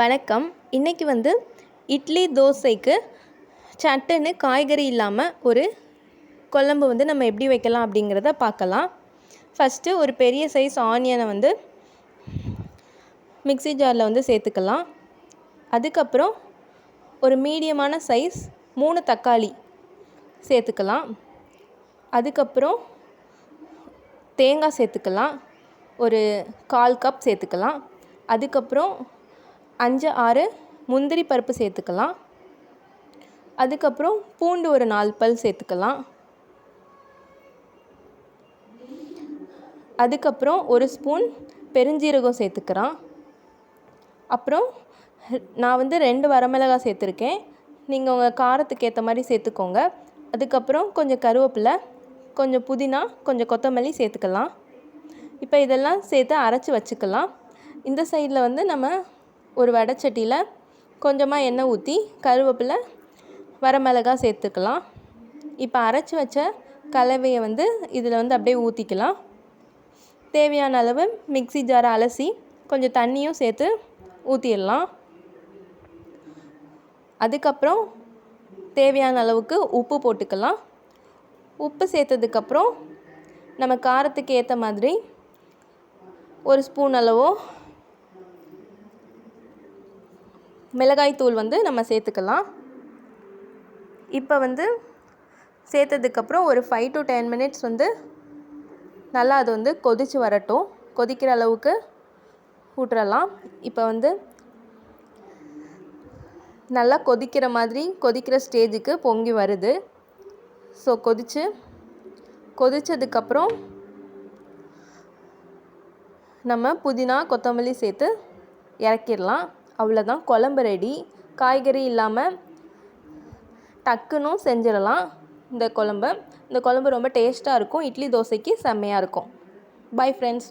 வணக்கம். இன்றைக்கி வந்து இட்லி தோசைக்கு சட்டுன்னு காய்கறி இல்லாமல் ஒரு குழம்பு வந்து நம்ம எப்படி வைக்கலாம் அப்படிங்கிறத பார்க்கலாம். ஃபஸ்ட்டு ஒரு பெரிய சைஸ் ஆனியனை வந்து மிக்ஸி ஜாரில் வந்து சேர்த்துக்கலாம். அதுக்கப்புறம் ஒரு மீடியமான சைஸ் மூணு தக்காளி சேர்த்துக்கலாம். அதுக்கப்புறம் தேங்காய் சேர்த்துக்கலாம். ஒரு கால் கப் சேர்த்துக்கலாம். அதுக்கப்புறம் அஞ்சு ஆறு முந்திரி பருப்பு சேர்த்துக்கலாம். அதுக்கப்புறம் பூண்டு ஒரு நாலு பல் சேர்த்துக்கலாம். அதுக்கப்புறம் ஒரு ஸ்பூன் பெருஞ்சீரகம் சேர்த்துக்கிறோம் அப்புறம் நான் வந்து ரெண்டு வரமிளகாய் சேர்த்துருக்கேன். நீங்கள் உங்கள் காரத்துக்கு ஏற்ற மாதிரி சேர்த்துக்கோங்க. அதுக்கப்புறம் கொஞ்சம் கருவேப்பிலை கொஞ்சம் புதினா கொஞ்சம் கொத்தமல்லி சேர்த்துக்கலாம். இப்போ இதெல்லாம் சேர்த்து அரைச்சி வச்சுக்கலாம். இந்த சைடில் வந்து நம்ம ஒரு வடைச்சட்டியில் கொஞ்சமாக எண்ணெய் ஊற்றி கருவேப்பிலை வரமிளகா சேர்த்துக்கலாம். இப்போ அரைச்சி வச்ச கலவையை வந்து இதில் வந்து அப்படியே ஊற்றிக்கலாம் தேவையான அளவு மிக்ஸி ஜாரை அலசி கொஞ்சம் தண்ணியும் சேர்த்து ஊற்றிடலாம் அதுக்கப்புறம் தேவையான அளவுக்கு உப்பு போட்டுக்கலாம். உப்பு சேர்த்ததுக்கப்புறம் நம்ம காரத்துக்கு ஏற்ற மாதிரி ஒரு ஸ்பூன் அளவோ மிளகாய் தூள் வந்து நம்ம சேர்த்துக்கலாம். இப்போ வந்து சேர்த்ததுக்கப்புறம் ஒரு ஃபைவ் டு டென் மினிட்ஸ் வந்து நல்லா அது வந்து கொதித்து வரட்டும். கொதிக்கிற அளவுக்கு ஊட்டுறலாம் இப்போ வந்து நல்லா கொதிக்கிற மாதிரி கொதிக்கிற ஸ்டேஜுக்கு பொங்கி வருது. ஸோ கொதித்து கொதித்ததுக்கப்புறம் நம்ம புதினா கொத்தமல்லி சேர்த்து இறக்கிடலாம். அவ்வளோதான் குழம்பு ரெடி காய்கறி இல்லாமல் டக்குன்னு செஞ்சிடலாம் இந்த குழம்ப. இந்த குழம்பு ரொம்ப டேஸ்ட்டாக இருக்கும். இட்லி தோசைக்கு செம்மையாக இருக்கும். Bye friends